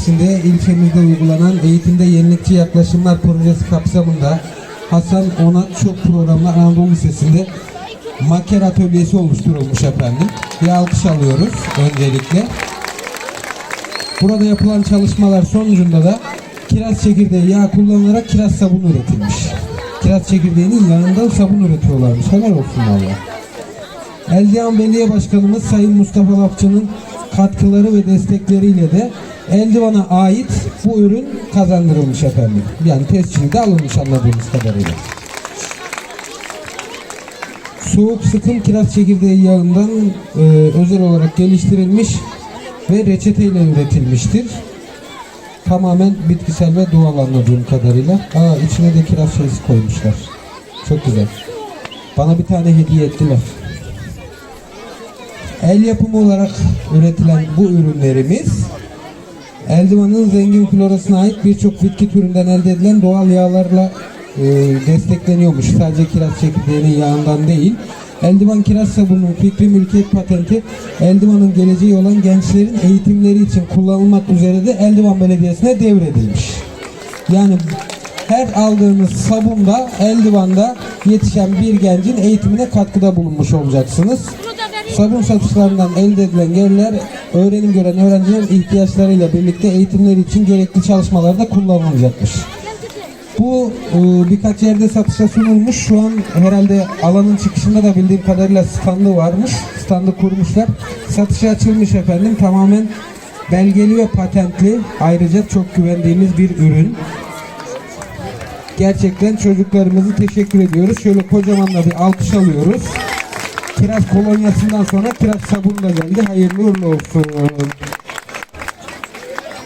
Belediyesi'nde ilçemizde uygulanan eğitimde yenilikçi yaklaşımlar projesi kapsamında Hasan Onat Çok Programlı Anadolu Lisesi'nde maker atölyesi oluşturulmuş efendim. Bir alkış alıyoruz öncelikle. Burada yapılan çalışmalar sonucunda da kiraz çekirdeği yağ kullanılarak kiraz sabunu üretilmiş. Kiraz çekirdeğinin yağından sabun üretiyorlarmış. Helal olsun valla. Eldiyan Belediye Başkanımız Sayın Mustafa Lafçı'nın katkıları ve destekleriyle de Eldivan'a ait bu ürün kazandırılmış efendim. Yani tescili de alınmış anladığımız kadarıyla. Soğuk sıkım kiraz çekirdeği yağından e, özel olarak geliştirilmiş ve reçeteyle üretilmiştir. Tamamen bitkisel ve doğal anladığım kadarıyla. Aa içine de kiraz şeysi koymuşlar. Çok güzel. Bana bir tane hediye ettiler. El yapımı olarak üretilen bu ürünlerimiz Eldivanın zengin florasına ait birçok bitki türünden elde edilen doğal yağlarla e, destekleniyormuş. Sadece kiraz çekirdeğinin yağından değil. Eldivan kiraz sabununun fikri mülkiyet patenti Eldivan'ın geleceği olan gençlerin eğitimleri için kullanılmak üzere de Eldivan Belediyesi'ne devredilmiş. Yani her aldığınız sabunda Eldivan'da yetişen bir gencin eğitimine katkıda bulunmuş olacaksınız. Sabun satışlarından elde edilen gelirler öğrenim gören öğrencilerin ihtiyaçlarıyla birlikte eğitimleri için gerekli çalışmalarda kullanılacakmış. Bu e, birkaç yerde satışa sunulmuş. Şu an herhalde alanın çıkışında da bildiğim kadarıyla standı varmış. Standı kurmuşlar. Satışa açılmış efendim. Tamamen belgeli ve patentli. Ayrıca çok güvendiğimiz bir ürün. Gerçekten çocuklarımızı teşekkür ediyoruz. Şöyle kocaman da bir alkış alıyoruz. Kiraz kolonyasından sonra kiraz sabunu da geldi. Hayırlı uğurlu olsun.